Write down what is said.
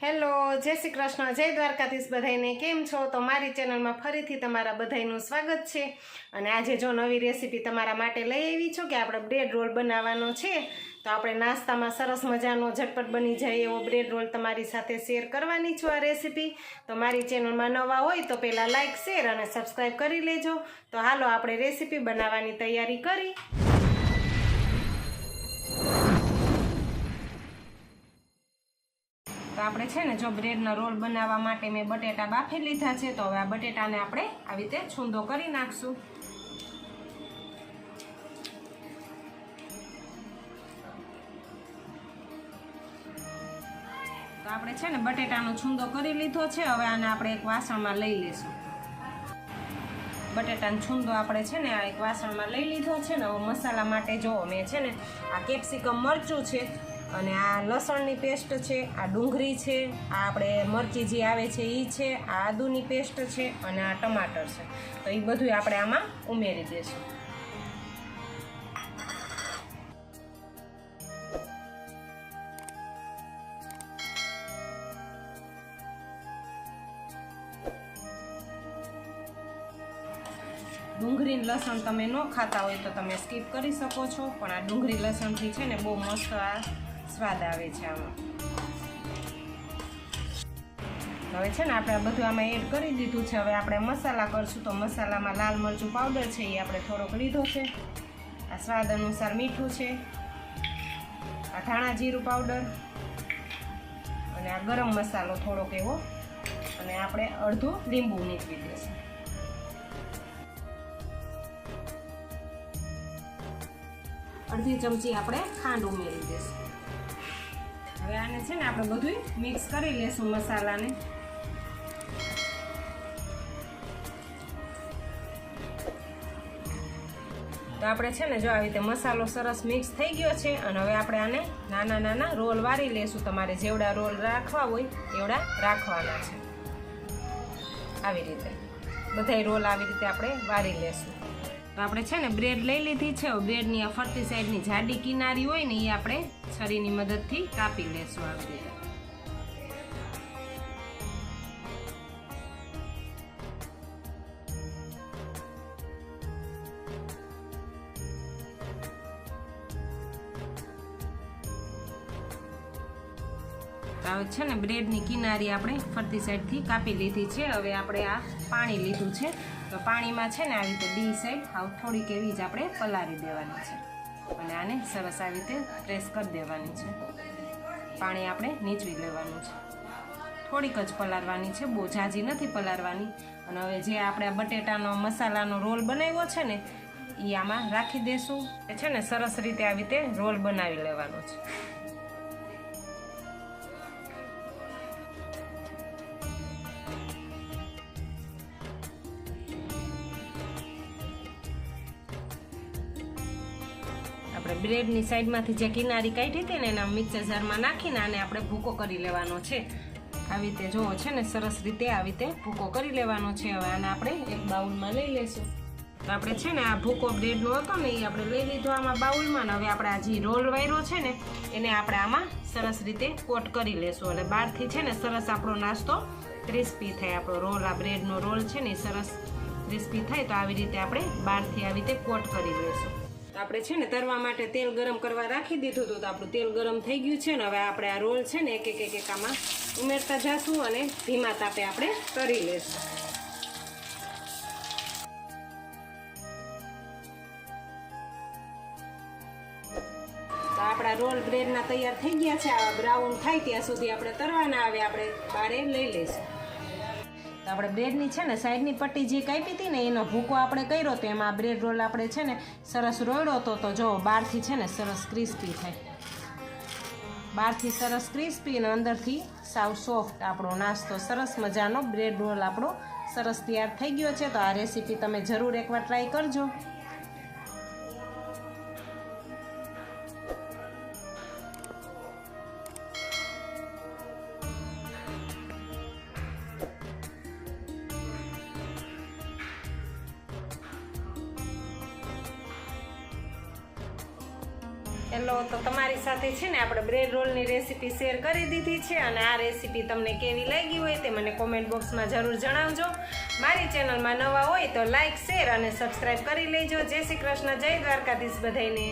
Hello, જય શ્રી કૃષ્ણ, જય દ્વારકાધીશ બધાઈને કેમ છો? તો મારી ચેનલમાં ફરીથી તમારા બધાનું સ્વાગત છે. અને આજે જો નવી રેસીપી તમારા માટે લઈ આવી છું કે આપણે બ્રેડ રોલ બનાવવાનો છે, તો આપણે નાસ્તામાં સરસ મજાનો ઝટપટ બની જાય એવો બ્રેડ રોલ તમારી સાથે શેર કરવાની છું આ રેસીપી. તો મારી ચેનલમાં નવા હોય તો પહેલાં લાઇક શેર અને સબસ્ક્રાઈબ કરી લેજો. તો હાલો આપણે રેસીપી બનાવવાની તૈયારી કરી. તો આપણે છે ને, જો બ્રેડનો રોલ બનાવવા માટે મેં બટેટા બાફી લીધા છે, તો હવે આ બટેટાને આપણે આવી રીતે છૂંદો કરી નાખશું. તો આપણે છે ને, બટેટાનો છૂંદો કરી લીધો છે, હવે આને આપણે એક વાસણમાં લઈ લઈશું બટેટાનો છૂંદો આપણે છે ને, આ એક વાસણમાં લઈ લીધો છે ને, હવે મસાલા માટે જો મેં છે ને, આ કેપ્સિકમ મરચું છે અને આ લસણની પેસ્ટ છે, આ ડુંગળી છે, આ આપણે મરચી જે આવે છે એ છે, આ આદુની પેસ્ટ છે અને આ ટમાટર છે. તો એ બધું આપણે આમાં ઉમેરી દઈશું ડુંગળી લસણ તમે ન ખાતા હોય તો તમે સ્કીપ કરી શકો છો, પણ આ ડુંગળી લસણથી છે ને બહુ મસ્ત આ સ્વાદ આવે છે આમાં. હવે છે ને આપણે બધું આમાં એડ કરી દીધું છે. હવે આપણે મસાલા કરશું તો મસાલામાં લાલ મરચું પાવડર છે, એ આપણે થોડોક લીધો છે. આ સ્વાદ અનુસાર મીઠું છે. આ ધાણા જીરું પાવડર અને આ ગરમ મસાલો થોડોક એવો. અને આપણે અડધું લીંબુ નીકળી દઈશું અડધી ચમચી આપણે ખાંડ ઉમેરી દઈશું. આને છે ને આપણે બધું મિક્સ કરી લેશું મસાલાને. તો આપણે છે ને જો આવી રીતે મસાલો સરસ મિક્સ થઈ ગયો છે અને હવે આપણે આને નાના નાના રોલ વારી લેશું. તમારે જેવડા રોલ રાખવા હોય એવડા રાખવાના છે. આવી રીતે. બધાય રોલ આવી રીતે આપણે વારી લેશું. તો આપણે છે ને બ્રેડ લઈ લીધી છે. બ્રેડની આ ફરતી સાઈડની જાડી કિનારી હોય ને, એ આપણે છરીની મદદથી કાપી લેશું આવી રીતે. હવે છે ને, બ્રેડની કિનારી આપણે ફરતી સાઈડથી કાપી લીધી છે. હવે આપણે આ પાણી લીધું છે. તો પાણીમાં છે ને, આવી રીતે બી સાઈડ આવ થોડીક એવી જ આપણે પલાળી દેવાની છે. અને આને સરસ આવી રીતે પ્રેસ કરી દેવાની છે. પાણી આપણે નીચવી લેવાનું છે. થોડીક જ પલાળવાની છે. બહુ ઝાઝી નથી પલાળવાની. અને હવે જે આપણે બટેટાનો મસાલાનો રોલ બનાવ્યો છે ને એ આમાં રાખી દેશું. છે ને, સરસ રીતે આવી રીતે રોલ બનાવી લેવાનો છે. આપણે બ્રેડની સાઈડમાંથી જે કિનારી કાઢી હતી ને એના મિક્સર જારમાં નાખીને આને આપણે ભૂકો કરી લેવાનો છે. આવી રીતે જોવો છે ને, સરસ રીતે આવી રીતે ભૂકો કરી લેવાનો છે. હવે આને આપણે એક બાઉલમાં લઈ લઈશું તો આપણે છે ને આ ભૂકો બ્રેડનો હતો ને એ આપણે લઈ લીધો આમાં બાઉલમાં ને હવે આપણે આ જે રોલ વાયરો છે ને, એને આપણે આમાં સરસ રીતે કોટ કરી લેશું. એટલે બહારથી છે ને સરસ આપણો નાસ્તો ક્રિસ્પી થાય. આપણો રોલ, આ બ્રેડનો રોલ છે ને એ સરસ ક્રિસ્પી થાય તો આવી રીતે આપણે બહારથી આવી રીતે કોટ કરી લઈશું આપણે છે ને તરવા માટે તેલ ગરમ કરવા રાખી દીધું હતું તો આપણું તેલ ગરમ થઈ ગયું છે ને હવે આપણે આ રોલ છે ને એક એક એક આમાં ઉમેરતા જશું અને ધીમા તાપે આપણે તરી લેશું. તો આપણા રોલ બ્રેડના તૈયાર થઈ ગયા છે આ બ્રાઉન થાય ત્યાં સુધી આપણે તરવાના આવે, આપણે બારે લઈ લઈશું. આપણે બ્રેડની છે ને સાઈડની પટ્ટી જે કાપી હતી ને એનો ભૂકો આપણે કર્યો તો એમાં બ્રેડ રોલ આપણે છે ને સરસ રોયડો હતો તો જો બહારથી છે ને સરસ ક્રિસ્પી થાય. બહારથી સરસ ક્રિસ્પી અને અંદરથી સાવ સોફ્ટ આપણો નાસ્તો, સરસ મજાનો બ્રેડ રોલ આપણો સરસ તૈયાર થઈ ગયો છે. તો આ રેસીપી તમે જરૂર એકવાર ટ્રાય કરજો. એલો તો તમારી સાથે છે ને આપણે બ્રેડ રોલની રેસીપી શેર કરી દીધી છે અને આ રેસીપી તમને કેવી લાગી હોય તે મને કોમેન્ટ બોક્સમાં જરૂર જણાવજો. મારી ચેનલમાં નવા હોય તો લાઇક શેર અને સબસ્ક્રાઈબ કરી લેજો. જય શ્રી કૃષ્ણ, જય દ્વારકાધીશ બધાને